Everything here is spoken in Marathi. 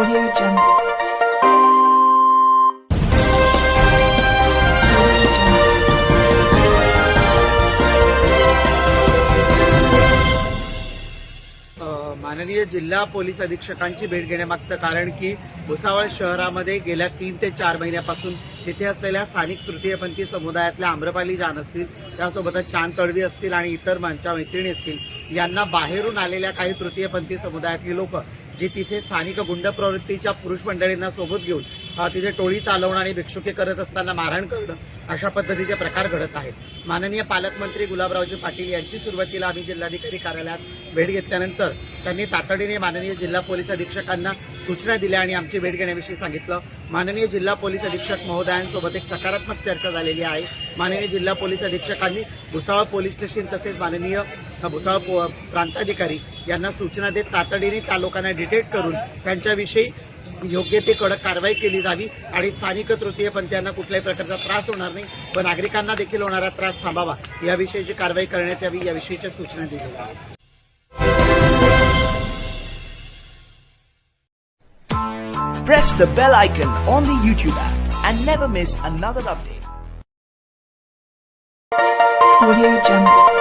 Audio Jungle. माननीय जिल्हा पोलीस अधीक्षकांची भेट घेण्यामागचं कारण की भुसावळ शहरामध्ये गेल्या तीन ते चार महिन्यापासून तिथे असलेल्या स्थानिक तृतीयपंथी समुदायातल्या आम्रपाली जान असतील त्यासोबतच चांद तळवी असतील आणि इतर मंच्या मैत्रिणी असतील यांना बाहेरून आलेल्या काही तृतीयपंथी समुदायातली लोक जी तिथे स्थानिक गुंड प्रवृत्तीच्या पुरुष मंडळींना सोबत घेऊन तिथे टोळी चालवणं आणि भिक्षुके करत असताना मारहाण करणं अशा पद्धतीचे प्रकार घडत आहेत. माननीय पालकमंत्री गुलाबरावजी पाटील यांची सुरुवातीला आम्ही जिल्हाधिकारी कार्यालयात भेट घेतल्यानंतर त्यांनी तातडीने माननीय जिल्हा पोलीस अधीक्षकांना सूचना दिल्या आणि आमची भेट घेण्याविषयी सांगितलं. माननीय जिल्हा पोलीस अधीक्षक महोदयांसोबत एक सकारात्मक चर्चा झालेली आहे. माननीय जिल्हा पोलीस अधीक्षकांनी भुसावळ पोलीस स्टेशन तसेच माननीय भुसावळ पो- प्रांताधिकारी यांना सूचना देत तातडीने त्या लोकांना डिटेक्ट करून त्यांच्याविषयी योग्य ती कडक कारवाई केली जावी आणि स्थानिक तृतीयपंथीयांना कुठल्याही प्रकारचा त्रास होणार नाही व नागरिकांना देखील होणारा त्रास थांबावा याविषयीची कारवाई करण्यात यावी याविषयीच्या सूचना दिलेल्या आहेत Press the bell icon on the YouTube app and never miss another update. Audio Jungle.